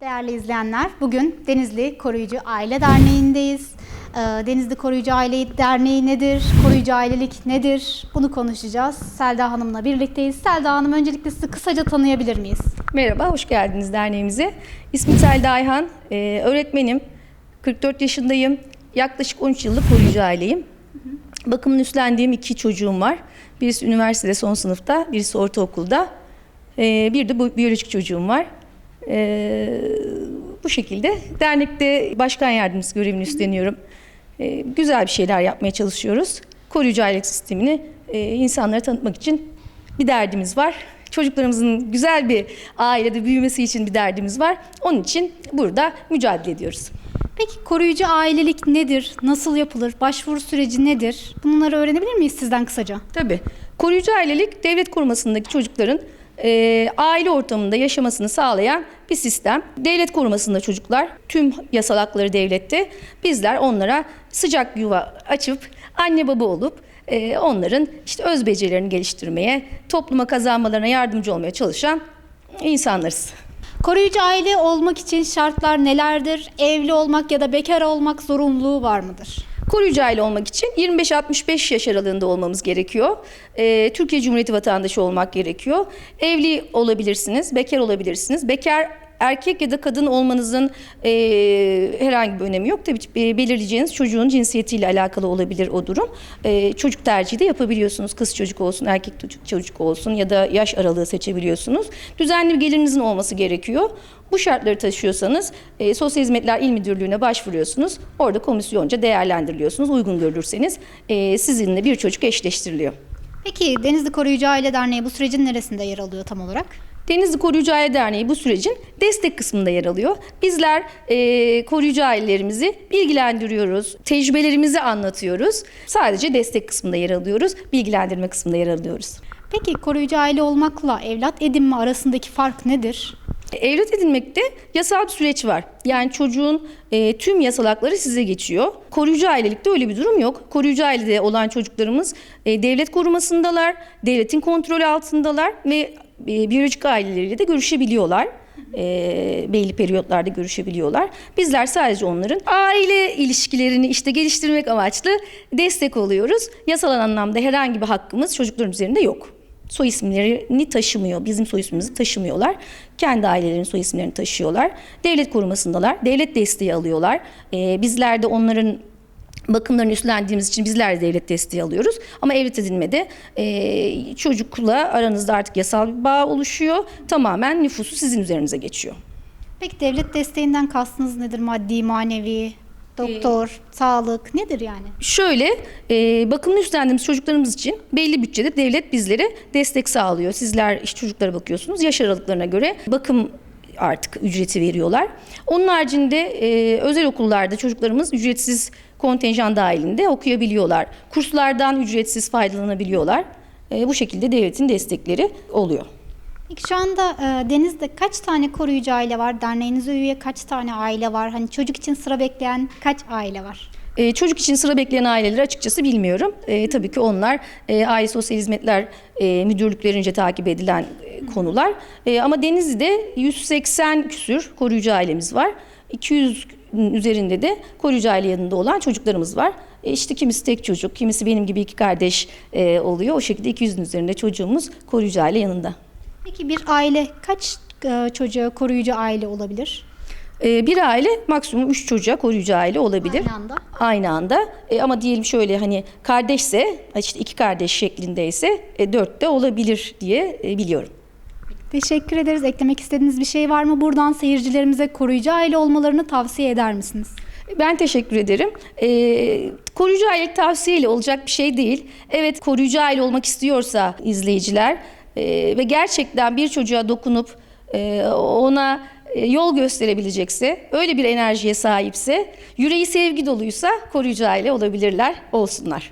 Değerli izleyenler, bugün Denizli Koruyucu Aile Derneği'ndeyiz. Ee, Denizli Koruyucu Aile Derneği nedir? Koruyucu ailelik nedir? Bunu konuşacağız. Selda Hanım'la birlikteyiz. Selda Hanım öncelikle sizi kısaca tanıyabilir miyiz? Merhaba, hoş geldiniz derneğimize. İsmim Selda Ayhan, ee, öğretmenim. 44 yaşındayım. Yaklaşık 13 yıllık koruyucu aileyim. Bakımını üstlendiğim iki çocuğum var. Birisi üniversitede son sınıfta, birisi ortaokulda. Ee, bir de biyolojik çocuğum var. Ee, bu şekilde dernekte başkan yardımcısı görevini üstleniyorum. Ee, güzel bir şeyler yapmaya çalışıyoruz. Koruyucu aile sistemini e, insanlara tanıtmak için bir derdimiz var. Çocuklarımızın güzel bir ailede büyümesi için bir derdimiz var. Onun için burada mücadele ediyoruz. Peki koruyucu ailelik nedir? Nasıl yapılır? Başvuru süreci nedir? Bunları öğrenebilir miyiz sizden kısaca? Tabii. Koruyucu ailelik devlet korumasındaki çocukların e, aile ortamında yaşamasını sağlayan bir sistem. Devlet korumasında çocuklar tüm yasal hakları devlette. Bizler onlara sıcak yuva açıp anne baba olup e, onların işte öz becerilerini geliştirmeye, topluma kazanmalarına yardımcı olmaya çalışan insanlarız. Koruyucu aile olmak için şartlar nelerdir? Evli olmak ya da bekar olmak zorunluluğu var mıdır? Koruyucu aile olmak için 25-65 yaş aralığında olmamız gerekiyor. Ee, Türkiye Cumhuriyeti vatandaşı olmak gerekiyor. Evli olabilirsiniz, bekar olabilirsiniz. Bekar erkek ya da kadın olmanızın e, herhangi bir önemi yok. Tabii e, belirleyeceğiniz çocuğun cinsiyetiyle alakalı olabilir o durum. E, çocuk tercihi de yapabiliyorsunuz. Kız çocuk olsun, erkek çocuk, olsun ya da yaş aralığı seçebiliyorsunuz. Düzenli bir gelirinizin olması gerekiyor. Bu şartları taşıyorsanız e, Sosyal Hizmetler İl Müdürlüğü'ne başvuruyorsunuz. Orada komisyonca değerlendiriliyorsunuz. Uygun görürseniz e, sizinle bir çocuk eşleştiriliyor. Peki Denizli Koruyucu Aile Derneği bu sürecin neresinde yer alıyor tam olarak? Denizli Koruyucu Aile Derneği bu sürecin destek kısmında yer alıyor. Bizler e, koruyucu ailelerimizi bilgilendiriyoruz, tecrübelerimizi anlatıyoruz. Sadece destek kısmında yer alıyoruz, bilgilendirme kısmında yer alıyoruz. Peki koruyucu aile olmakla evlat edinme arasındaki fark nedir? Evlat edinmekte yasal bir süreç var. Yani çocuğun e, tüm yasal hakları size geçiyor. Koruyucu ailelikte öyle bir durum yok. Koruyucu ailede olan çocuklarımız e, devlet korumasındalar, devletin kontrolü altındalar ve e, biyolojik aileleriyle de görüşebiliyorlar. E, belli periyotlarda görüşebiliyorlar. Bizler sadece onların aile ilişkilerini işte geliştirmek amaçlı destek oluyoruz. Yasal anlamda herhangi bir hakkımız çocukların üzerinde yok soy isimlerini taşımıyor. Bizim soy ismimizi taşımıyorlar. Kendi ailelerinin soy isimlerini taşıyorlar. Devlet korumasındalar. Devlet desteği alıyorlar. Ee, bizler de onların bakımlarını üstlendiğimiz için bizler de devlet desteği alıyoruz. Ama evlat edinmede e, çocukla aranızda artık yasal bir bağ oluşuyor. Tamamen nüfusu sizin üzerinize geçiyor. Peki devlet desteğinden kastınız nedir? Maddi, manevi, doktor, sağlık nedir yani? Şöyle, e, bakımını üstlendiğimiz çocuklarımız için belli bütçede devlet bizlere destek sağlıyor. Sizler işte çocuklara bakıyorsunuz, yaş aralıklarına göre bakım artık ücreti veriyorlar. Onun haricinde e, özel okullarda çocuklarımız ücretsiz kontenjan dahilinde okuyabiliyorlar. Kurslardan ücretsiz faydalanabiliyorlar. E, bu şekilde devletin destekleri oluyor. Peki şu anda e, Deniz'de kaç tane koruyucu aile var? Derneğinize üye kaç tane aile var? Hani çocuk için sıra bekleyen kaç aile var? Ee, çocuk için sıra bekleyen aileleri açıkçası bilmiyorum. Ee, tabii ki onlar e, Aile Sosyal Hizmetler e, Müdürlüklerince takip edilen e, konular. E, ama Denizli'de 180 küsür koruyucu ailemiz var. 200 üzerinde de koruyucu aile yanında olan çocuklarımız var. E, işte kimisi tek çocuk, kimisi benim gibi iki kardeş e, oluyor. O şekilde 200'ün üzerinde çocuğumuz koruyucu aile yanında. Peki bir aile kaç e, çocuğa koruyucu aile olabilir? E, bir aile maksimum 3 çocuğa koruyucu aile olabilir. Aynı anda. Aynı anda. E, ama diyelim şöyle hani kardeşse işte iki kardeş şeklindeyse e, de olabilir diye e, biliyorum. Teşekkür ederiz. Eklemek istediğiniz bir şey var mı? Buradan seyircilerimize koruyucu aile olmalarını tavsiye eder misiniz? Ben teşekkür ederim. Ee, koruyucu ailelik tavsiyeyle olacak bir şey değil. Evet koruyucu aile olmak istiyorsa izleyiciler e, ve gerçekten bir çocuğa dokunup e, ona e, yol gösterebilecekse, öyle bir enerjiye sahipse, yüreği sevgi doluysa koruyucu aile olabilirler, olsunlar.